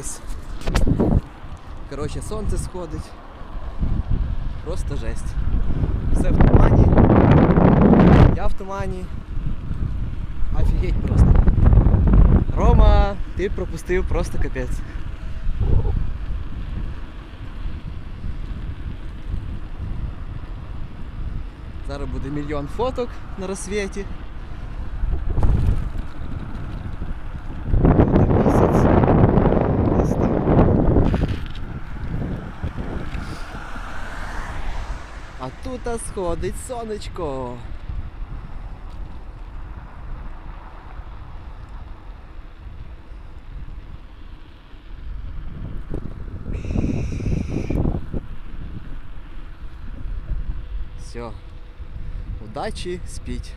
десь. Коротше, сонце сходить. Просто жесть. Все в тумані. Я в тумані. Офігеть просто. Рома, ти пропустив просто капець. Зараз буде мільйон фоток на розсвіті. А тут сходить сонечко. Все. Удачі, спіть.